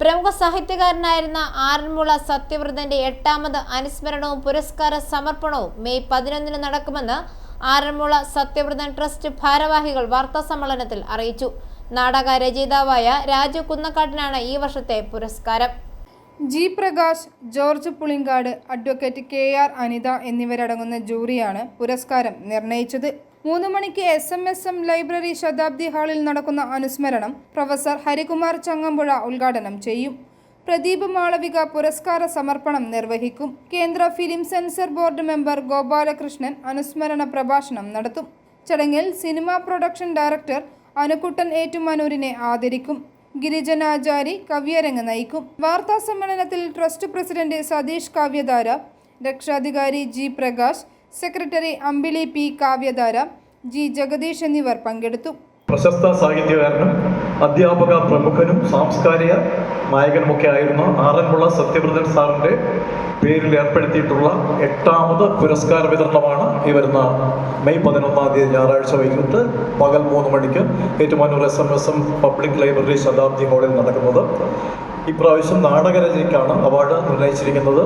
പ്രമുഖ സാഹിത്യകാരനായിരുന്ന ആറന്മുള സത്യവ്രതന്റെ എട്ടാമത് അനുസ്മരണവും പുരസ്കാര സമർപ്പണവും മെയ് പതിനൊന്നിന് നടക്കുമെന്ന് ആറന്മുള സത്യവ്രതൻ ട്രസ്റ്റ് ഭാരവാഹികൾ വാർത്താസമ്മേളനത്തിൽ അറിയിച്ചു. നാടക രചയിതാവായ രാജു കുന്നക്കാട്ടിനാണ് ഈ വർഷത്തെ പുരസ്കാരം. G Prakash George Pulinkad advocate K R Anitha എന്നിവരടങ്ങുന്ന ജൂറിയാണ് പുരസ്കാരം നിർണയിച്ചത്. മൂന്ന് മണിക്ക് S M S M library ശതാബ്ദി ഹാളിൽ നടക്കുന്ന അനുസ്മരണം പ്രൊഫസർ ഹരികുമാർ ചങ്ങമ്പുഴ ഉദ്ഘാടനം ചെയ്യും. പ്രദീപ് മാളവിക പുരസ്കാര സമർപ്പണം നിർവഹിക്കും. കേന്ദ്ര film censor board member Gopalakrishnan അനുസ്മരണ പ്രഭാഷണം നടത്തും. ചടങ്ങിൽ സിനിമാ പ്രൊഡക്ഷൻ ഡയറക്ടർ അനുകുട്ടൻ ഏറ്റുമാനൂരിനെ ആദരിക്കും. ഗിരിജനാചാരി കവ്യരംഗ് നയിക്കും. വാർത്താ സമ്മേളനത്തിൽ ട്രസ്റ്റ് പ്രസിഡന്റ് സതീഷ് കാവ്യധാര രക്ഷാധികാരി G Prakash secretary Ambili P Kavyadhara G Jagadish എന്നിവർ പങ്കെടുത്തു. പ്രശസ്ത സാഹിത്യകാരനും അധ്യാപക പ്രമുഖനും സാംസ്കാരിക നായകനുമൊക്കെ ആയിരുന്ന ആറന്മുള സത്യവ്രതൻ സാറിന്റെ പേരിൽ ഏർപ്പെടുത്തിയിട്ടുള്ള എട്ടാമത് പുരസ്കാര വിതരണമാണ് ഈ വരുന്ന മെയ് പതിനൊന്നാം തീയതി ഞായറാഴ്ച വൈകിട്ട് പകൽ മൂന്ന് മണിക്ക് Ettumanoor S M S M public library ശതാബ്ദി ഹാളിൽ നടക്കുന്നത്. ഇപ്രാവശ്യം നാടകരചനയ്ക്കാണ് അവാർഡ് നിർണയിച്ചിരിക്കുന്നത്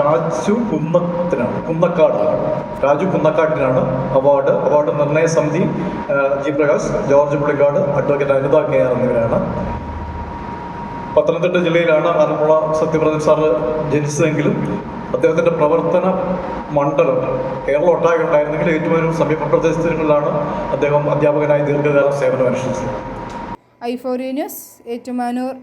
രാജു കുന്നത്തിനാണ് കുന്നക്കാടാണ് രാജു കുന്നക്കാട്ടിനാണ് അവാർഡ്. അവാർഡ് നിർണയ സമിതി G Prakash George Pullikkad advocate Anitha K R എന്നിവരാണ്. പത്തനംതിട്ട ജില്ലയിലാണ് ആലപ്പുഴ സത്യപ്രദൻ സാർ ജനിച്ചതെങ്കിലും അദ്ദേഹത്തിന്റെ പ്രവർത്തന മണ്ഡലം കേരളം ഒട്ടാകെ ഉണ്ടായിരുന്നെങ്കിൽ ഏറ്റുമാനൂർ സമീപ പ്രദേശങ്ങളിലാണ് അദ്ദേഹം അധ്യാപകനായി ദീർഘകാലം സേവനം അനുഷ്ഠിച്ചത് ഐ ഫോർ ന്യൂസ് ഏറ്റുമാനൂർ.